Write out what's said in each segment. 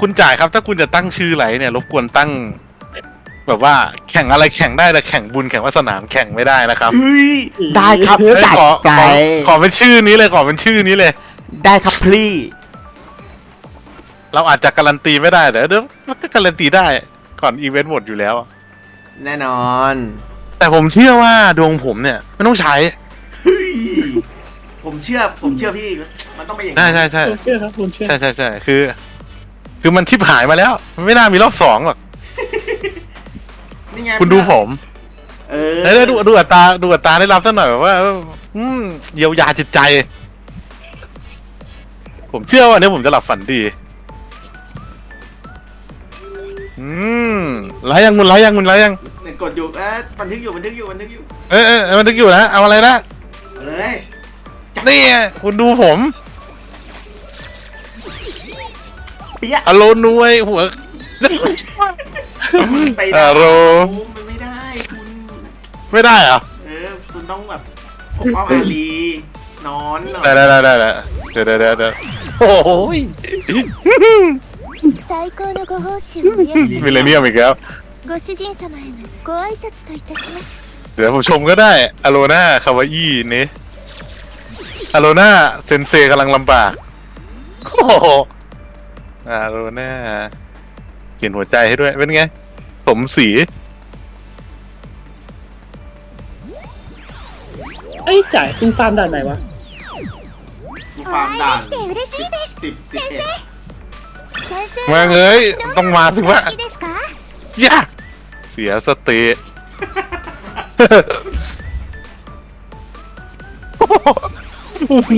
คุณจ่ายครับ ถ้าคุณจะตั้งชื่อไหลเนี่ยรบกวนตั้ง แบบว่าแข่งอะไรแข่งได้แต่แข่งบุญแข่งวาสนามแข่งไม่ได้นะครับเฮ้ยได้ครับเอ้ยจัดขอใจขอขอเป็นชื่อนี้เลยขอเป็นชื่อนี้เลย ได้ครับพลีเราอาจจะการันตีไม่ได้แต่เดี๋ยวมันก็การันตีได้ ก่อนอีเวนต์หมดอยู่แล้ว แน่นอนแต่ผมเชื่อว่าดวงผมเนี่ยไม่ต้องใช้เฮ้ยผมเชื่อผมเชื่อพี่มันต้องไปนอย่างใช่นั้นใช่ใช่ผมเชื่อครับผมเชื่อใช่ใช่ใช่คือ คือมันชิบหายมาแล้ว มันไม่น่ามีรอบสองหรอก นี่ไงคุณดูผม เออเอ้ยดูดูอัตราดูอัตราได้รับสักหน่อยแบบว่าเอออืมเยียวยาจิตใจ ผมเชื่อว่าอันนี้ผมจะหลับฝันดี อืมไลฟ์ยังคุณไลฟ์ยังคุณไลฟ์ยัง เนี่ยกดอยู่เอ๊ะบันทึกอยู่บันทึกอยู่บันทึกอยู่เอ้ยเอ้ยเอ้ยมันจะอยู่นะ เอาอะไรนะ เอาเลย นี่ไงคุณดูผมปียะ อโลนวยหัว ไปได้ อารมณ์ มันไม่ได้คุณ ไม่ได้เหรอ เออคุณต้องแบบปกป้องอาลีนอนหน่อย ได้ได้ได้ได้เดี๋ยวเดี๋ยวเดี๋ยวเดี๋ยวโอ้ย 最高のご奉仕をお祝い มิเลเนียมอีกแล้ว ご主人様へのご挨拶といたします เดี๋ยวผมชมก็ได้อโลนาคาวาอี้นี่อโลนาเซนเซกำลังลำบากโอ้ โหอโลนาเขียนหัวใจให้ด้วย เป็นไง สมสี เอ้ยจ่ายคุณฟาร์มด่านไหนวะ ดู お ฟาร์ม 会い ด่า で น きて嬉しいです สิบสิบเอ็ด 先生 มาเอ้ย ต้องมาสิวะ 好きですか ย่าเสียสติ โอ้โห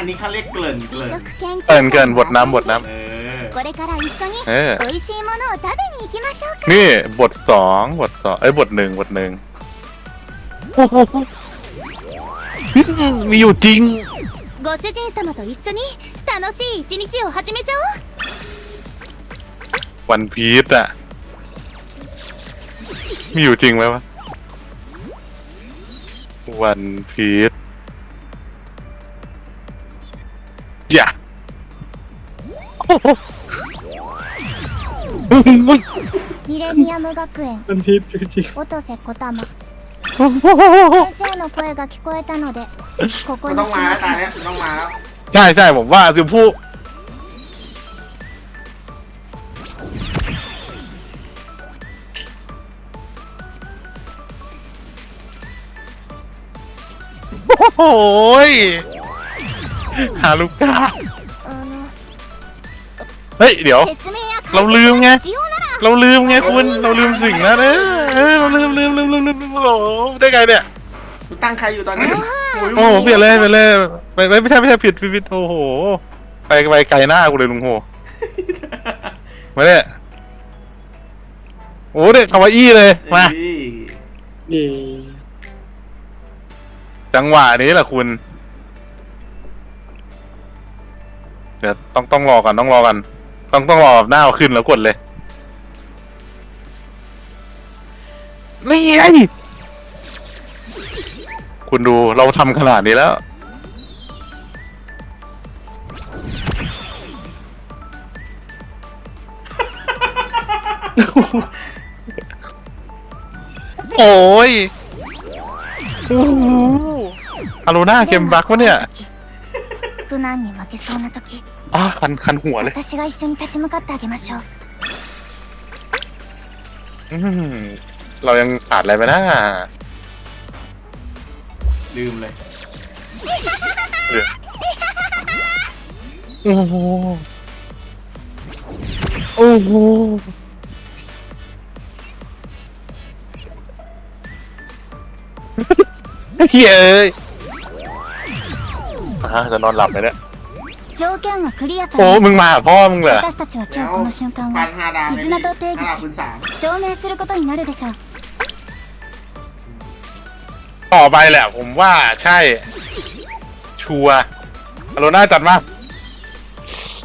อันนี้เขาเรียกเกริ่นเก 美 ริ่น 食研究 เกินเกินบทน้ำบทน้ เออ これから一緒にええ美味しいものを食べに行きましょうか ำนี่บทสองบทสองเอ้ยบทหนึ่งบทหนึ่งมีอยู่จริง ご主人様と一緒に楽しい一日を始めちゃおう วันพีชอะมีอยู่จริงไหมวะ วันพีช อย่าโอ้โห ミレニアム学園 มันพีชจริง 音瀬小玉先生の声が聞こえたのでここ มัน に ต้อง 来 มา ま แล้ว し ตา た เนี้ยมันต้องมาแล้ว ใช่ใช่ผมว่าคือผู้โอ้ย ฮาลูกกาเฮ้ยเดี๋ยว เราลืมไง เราลืมไงคุณเราลืมสิ่งนั้นเออเออเราลืมลืมลืมลืมลืมโอ้โหได้ไงเนี่ยตั้งใครอยู่ตอนนี้โอ้โหเปลี่ยนเลยไปเลยไม่ไม่ใช่ไม่ใช่ผิดผิดผิดโอ้โหไปไปไกลหน้ากูเลยลุงโหมาเนี่ยโอ้เนี่ยคาวาอี้เลยมาจังหวะนี้แหละคุณ เดี๋ยวต้องต้องรอกันต้องรอกัน ต้องต้องรอแบบหน้าเอาขึ้นแล้วกดเลยนี่ไงคุณดูเราทำขนาดนี้แล้ว โอ้ยโอ้โหอารูน่าเกมบักวะเนี่ย 苦難に負けそうな時 อ่ะคันคันหัวเลย 私が一緒に立ち向かってあげましょう อืมเรายังขาดอะไรไปนะ ลืมเลย โอ้โห โอ้โหเฮ้ย เอ้ยอ่ะจะนอนหลับไหมเนี่ย 条件はクリアさ โอ้ れ มึงมาหาพ่อมึงเหรอ 私たちは今日この瞬間 ปัน を ห้าดาวไหม 絆と定義 ห้าดาว し คูณสาม 証明することになるでしょう ต่อไปแหละ ผมว่าใช่ ชัวร์อโรน่าจัดมา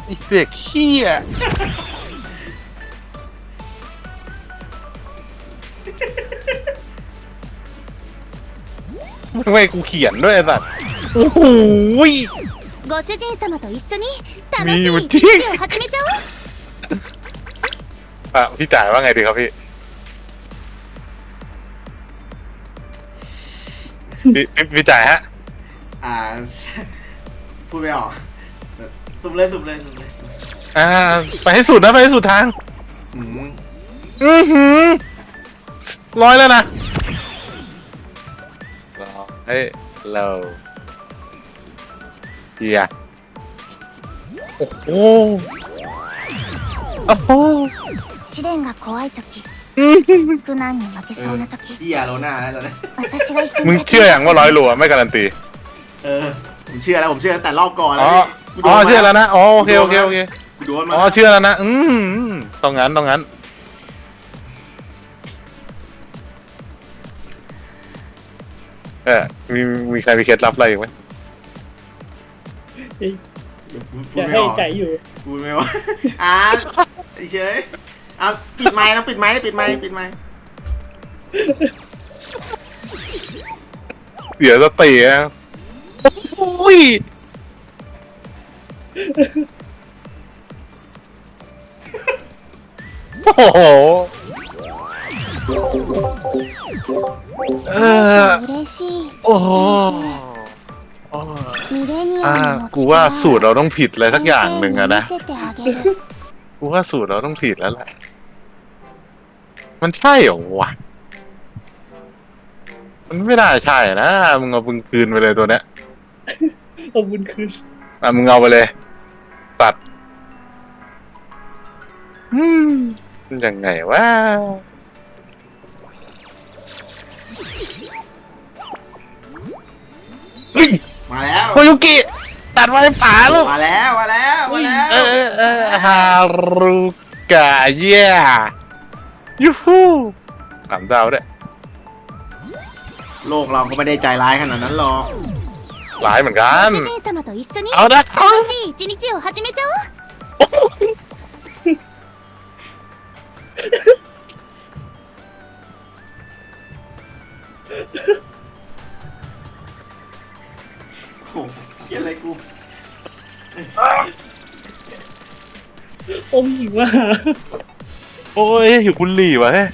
ไอีเด็กเขี้ยมึงไม่กูเขียนด้วยไอ้สัตว์ โอ้โหย ご主人様と一緒に楽みしいゆき一日を始めちゃおう อ่ะพี่จ่ายว่าไงดีครับพี่พี่พี่พี่จ่ายฮะ อ่า พูดไม่ออกสุ่มเลยสุ่มเลยสุ่มเลยสุ่มเลย อ่า ไปให้สุดนะไปให้สุดทาง อืม อือหือร้อยแล้วนะรอเฮ้ยเรา เฮียโอ้โหโอ้โห 試練が怖い時苦難に負けそうな時 ที่ยาโลน่าแล้วตอนนี้ 私が一緒 มึง に立ち เชื่ออย่างว่าร้อยโลอะไม่การันตี เออ ผมเชื่อแล้วผมเชื่อตั้งแต่รอบก่อนแล้ อ๋ ว อ กูโด อ๋อน มา เชื่อแล้วนะอ๋อโอเคโอเคโอเค กูโดนมา อ๋อเชื่อแล้วนะ อืมต้องงั้นต้องงั้น เออมีมีใครมีเคล็ดลับอะไรอีกไหม เอ้ย พู อ ด ยาก ไม่ ให้ ออก จ่ายอยู่ พูดไม่ออกอ่าเฉยเอาปิดไม้นะปิดไม้ปิดไม้ปิดไม้ เดี๋ยวจะตีนะโอ้ยโอ้โหเออ 嬉しい โอ้โห ミレニ กูว่าสูตรเราต้องผิดอะไรสักอย่างหนึ่งอะนะ กูว่าสูตรเราต้องผิดแล้วแหละ มันใช่เหรอวะ มันไม่น่าใช่นะ มึงเอาบึงคืนไปเลยตัวเนี้ยเอาบุญคืนอะมึงเอาไปเลย ตัด อืมยังไงวะ มาแล้ว โคยุกิ ตัดไว้ป่าลูก มาแล้วมาแล้วมาแล้ว เออเออฮารุกะเย่ยูฮูสามดาวด้วย โลกเราก็ไม่ได้ใจร้ายขนาดนั้นหรอก หลายเหมือนกัน ご主人様と一緒に เอาละครับ 楽しい一日を始めちゃおう โอ้โหเฮียอะไรกูอมหญิงว่าโอ้ยอยู่คุณหลี่วะเฮ้ย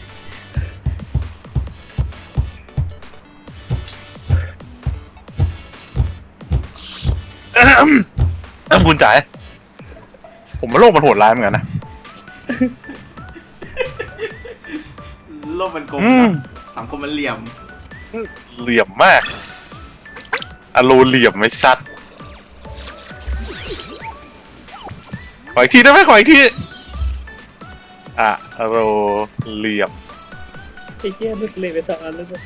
เอิ่มคุณจ๋ายผมว่าโลกมันโหดร้ายเหมือนกันนะ โลกมันกลมอืม นะสังคมมันเหลี่ยม เหลี่ยมมาก อโลเหลี่ยมไม่ซัดขออีกทีได้ไหมขออีกทีอ่ะอโลเหลี่ยม ไอ้เหี้ยนึกเลยไปสองอันแล้วก็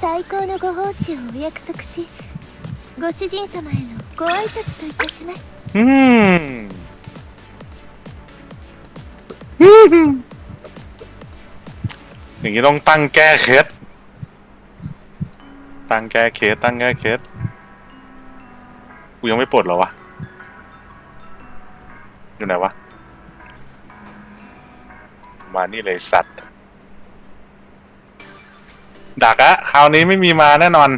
最高のご奉仕をお約束しご主人様へのご挨拶といたします อืมอ ย่างนี้ต้องตั้งแก้เคสตั้งแก้เคสตั้งแก้เคสกูยังไม่ปลดเหรอวะ อยู่ไหนวะ มานี่เลยสัตว์ ดักอะคราวนี้ไม่มีมาแน่นอน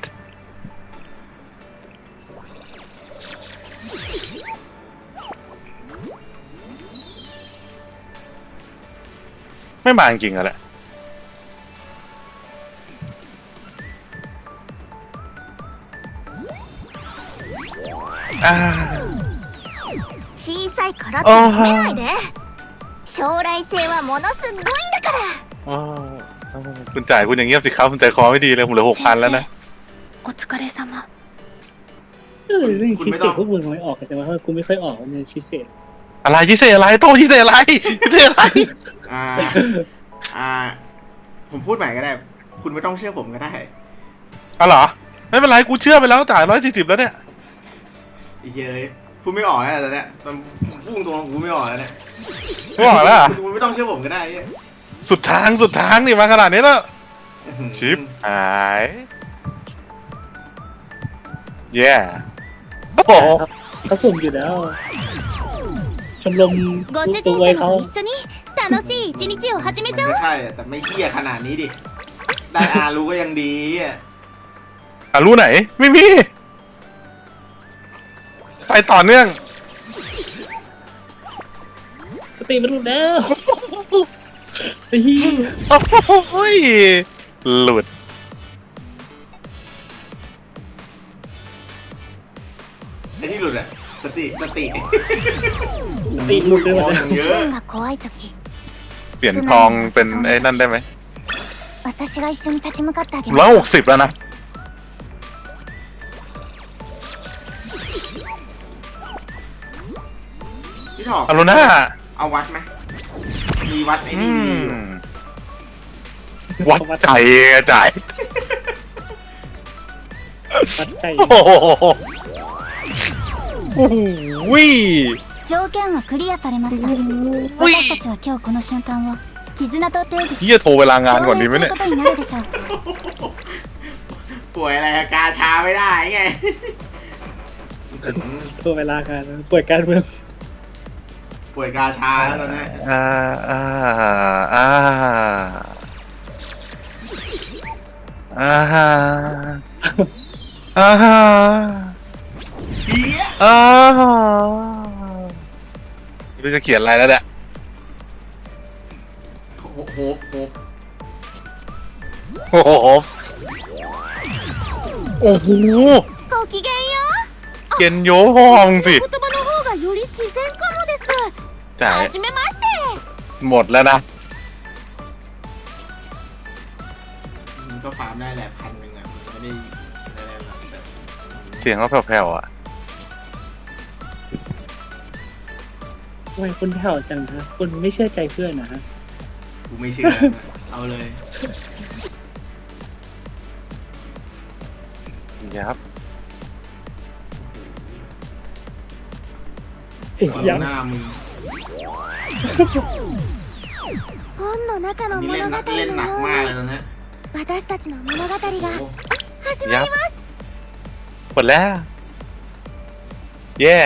ไม่มาจริงๆอะแหละ 小さいからってあー褒めないで将来性はものすごいんだから อ๋อคุณจ่ายคุณอย่างเงียบสิครับ คุณใจคอไม่ดีเลย ผมเหลือหกพันแล้วนะ お疲れ様 เออเรื่อง คุณ ชิ ไม่ เศ ต้อ ษ ง พวกมึงไม่ออกกันแต่ว่ากูไม่ค่อยออกเนี่ยชิเศษ อะไรยิเซอะไร โตยิเซอะไรยิเซอะไร อ่า อ่า ผมพูดใหม่ก็ได้ คุณไม่ต้องเชื่อผมก็ได้ อ๋อเหรอ ไม่เป็นไร กูเชื่อไปแล้วจ่ายร้อยสี่สิบแล้วเนี่ย ไ อ้เหี้ยเอ้ยพูดไม่ออกแล้วแต่เนี้ยตอนพูดตรงๆกูไม่ออกแล้วเนี่ย ไม่บอกแล้วเหรอ คุณไม่ต้องเชื่อผมก็ได้ไอ้เหี้ย สุดทางสุดทางนี่มาขนาดนี้แล้ว ชิปหาย แย่โอ้โห เขาสุ่มอยู่แล้ว ชมรม ご主 ตั 人 วไว้ 様 เขา と一緒に楽しい一日を始めちゃお มัน う ก็ใช่อะแต่ไม่เหี้ยขนาดนี้ดิ ได้อารู้ก็ยังดีอ่ะ อ่ะรู้ไหน ไม่มี ไปต่อเนื่อง สติมันหลุดแล้วไอ้เหี้ย โอ้ยหลุด ไอ้ที่หลุดอ่ะ สติ สติ สติหลุดเลย ม วะ องอ เนี่ย ย่างเยอะ が怖い時 เปลี่ยนทองเป็นไอ้นั่นได้ไหม 私が一緒に立ち向かってあげ ร้อย ま หกสิบแล้วนะ พี่ถอก อารุณา เอาวัดไหมมีวัดไอ้ อื นี่มีอยู่ มวัดใจอะจ่าย ปัดใจ โอ้โหโอ้โหวิ す条件はクリアされました私たちは今日この瞬間を絆と定義し เฮียโทรเวลางานก่อนดีไหม 証明す เนี่ る ย ことになるでしょう ป่วยอะไรอะกาชาไม่ได้ไง ตัวเวลาการป่วยการเมือง ป่วยกาชาแล้วตอนนี้ อ่าอ่าอ่าอ่าอ่า เฮีย อ่าไม่รู้จะเขียนอะไรแล้วเนี่ย โอ้โหโห โอ้โหโอ้โห ごきげんよ เกนโยห้องสิ う言葉 จ่าย はじめまして หมดแล้วนะ มันก็ฟาร์มได้แหละพันหนึ่งอ่ะมันไม่ได้อะไรหรอกแต่ เสียงเขาแผ่วๆอ่ะ ทำไมคนแผ่วจังฮะคนไม่เชื่อใจเพื่อนนะฮะ กูไม่เชื่อนะเอาเลย ยับ เอ้ย เอา ยัง หน้ามึง 本の中 อัน の นี้ 物 เล่น 語 นักเล่นหนัก の มาก よ เล う ยตอนเนี้ย に私たちの物語が โอ้ 始まります หมดแล้ว แย่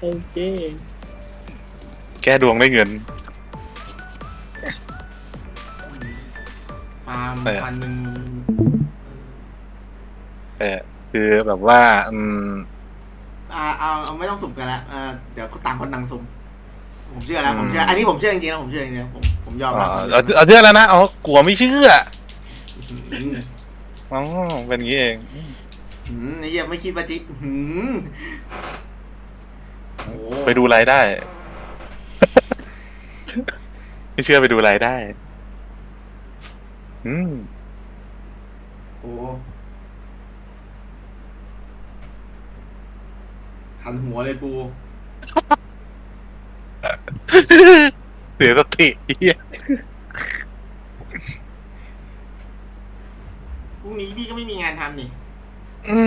โอเค แก้ดวงได้เงิน ฟาร์ม เออ พันหนึ่ง แต่คือแบบว่า อืม อ่าเอาเอาไม่ต้องสุ่มกันละอ่าเดี๋ยวต่างคนต่างสุ่มผมเชื่อแล้วผมเชื่อ อันนี้ผมเชื่อจริงๆนะผมเชื่อจริงๆผมผมยอมเอารับเอาเอาเชื่อแล้วนะเอากลัวไม่เชื่ออืมอ๋อเป็นงี้เองอืมไอ้เหี้ยไม่คิดว่าจิอืมโอ้ไปดูรายได้ ไม่เชื่อไปดูรายได้ อืมโห ขันหัวเลยกูเสียสติเหี้ยพรุ่งนี้พี่ก็ไม่มีงานทำนี่ อื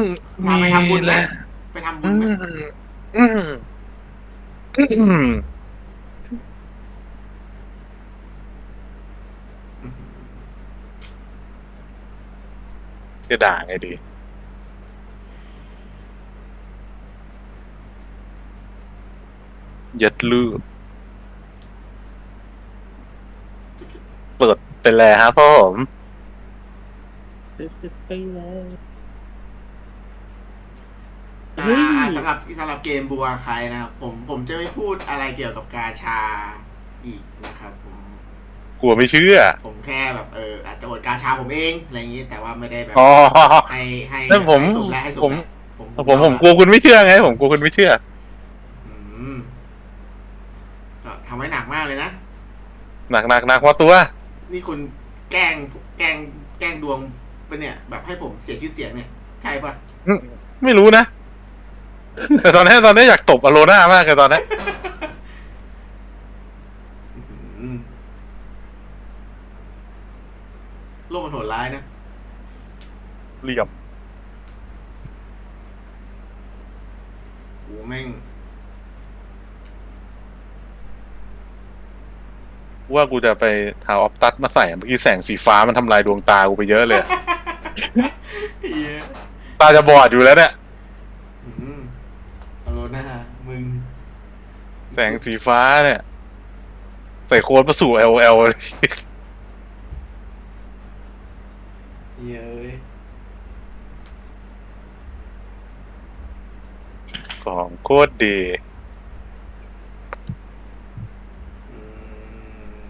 มมาไปทำบุญแหนะละไปทำบุอืญไหมมอืมอืมจะด่าไงดี ยัดลูกเปิดไปแล้วครับผมไปเลยอ่าสำหรับสำหรับเกมบัวใครนะครับผมผมจะไม่พูดอะไรเกี่ยวกับกาชาอีกนะครับผมกลัวไม่เชื่อ ผมแค่แบบเอออาจจะอดกาชาผมเองอะไรอย่างงี้แต่ว่าไม่ได้แบบให้ให้ให้สุดและให้สุดผมผมผมผมกลัวคุณไม่เชื่อไง ผมกลัวคุณไม่เชื่อมก็ทำ ไว้หนักมากเลยนะ หนักหนักหนักพอตัว นี่คุณแกล้งแกล้งแกล้งดวงเป็นเนี่ย แบบให้ผมเสียชื่อเสียงเนี่ย ใช่ปะไม่รู้นะ แต่ตอนนี้ตอนนี้อยากตบอโลน่ามากเลยตอนนี้อื้อหือโลกมันโหดร้ายนะเหลี่ยมโอ้แม่ง ว่ากูจะไปทาออฟตัสมาใส่เมื่อกี้แสงสีฟ้ามันทำลายดวงตากูไปเยอะเลยอะเหี้ยตาจะบอดอยู่แล้วเนี่ย อืมเอาโลหน้ามึง แสงสีฟ้าเนี่ย ใส่โค้ดมาสู่ L L เลยเย้ยของโคตรดี อืม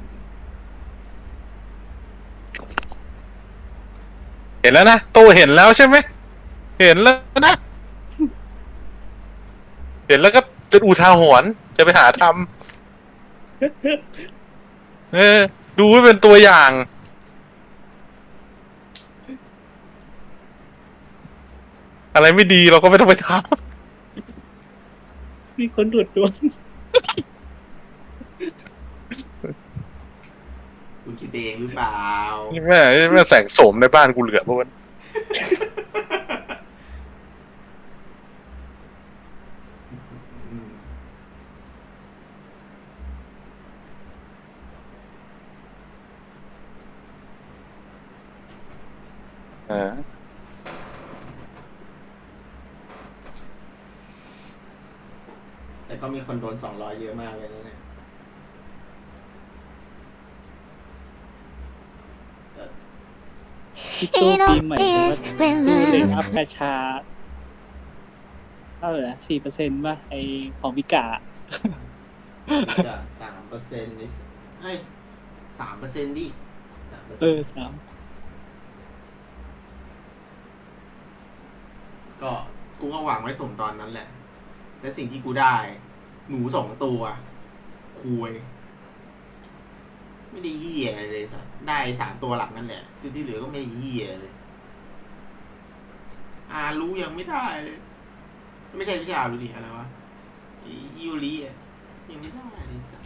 เห็นแล้วนะโตเห็นแล้วใช่ไหมเห็นแล้วนะ เห็นแล้วก็เป็นอุทาหรณ์จะไปหาทำเออ ดูไว้เป็นตัวอย่าง อะไรไม่ดีเราก็ไม่ต้องไปทำมีคนดูดดวง คุณคิดเองหรือเปล่าำนี่แม่แม่แสงโสมในบ้านกูเหลือปะวะอืมเออแต่ก็มีคนโดนสองร้อยเยอะมากเลยนะเนี่ยเออ ที่ตู้ปีใหม่ว่าตู้เล็งอัพกาชาเท่าไหร่นะสี่เปอร์เซ็นต์ป่ะไอของพิกาจะสามเปอร์เซ็นต์นี่เฮ้ยสามเปอร์เซ็นต์ดิสามเปอร์เอเซ็นอต์สามก็กูก็หวังไว้ส่งตอนนั้นแหละ และสิ่งที่กูได้ หนูสองตัวคุย ไม่ได้เหี้ยอะไรเลยสัสได้สามตัวหลักนั่นแหละที่ที่เหลือก็ไม่ได้เหี้ยเลยอารู้ยังไม่ได้เลยไม่ใช่ไม่ใช่อารู้ดิอะไรวะยูริอะยังไม่ได้เลยสัส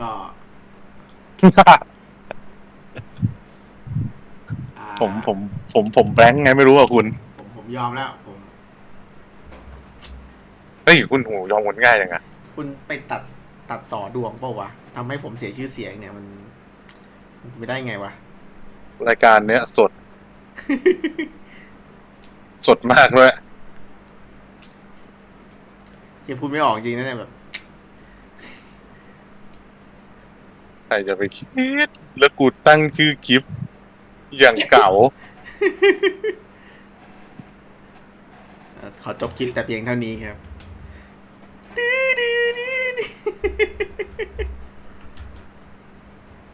ก็อ่า ผมผมผมผมแบงค์ไงไม่รู้อะคุณ ผมผมยอมแล้ว ผม เฮ้ยคุณหูยอมคนง่ายยังไงคุณไปตัดตัดต่อดวงเปล่าวะทำให้ผมเสียชื่อเสียงเนี่ยมันมันไม่ได้ไงวะ รายการเนี้ยสด สดมากด้วยยังพูดไม่ออกจริงนะเนี่ยแบบ ใครจะไปคิด แล้วกูตั้งชื่อคลิป อย่างเก่าเอ่อขอจบคลิปแต่เพียงเท่านี้ครับ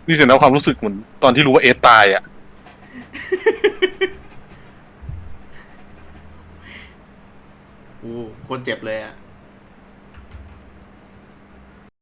นี่เสียนะความรู้สึกเหมือนตอนที่รู้ว่าเอสตายอะ โอ้โคตรเจ็บเลยอะ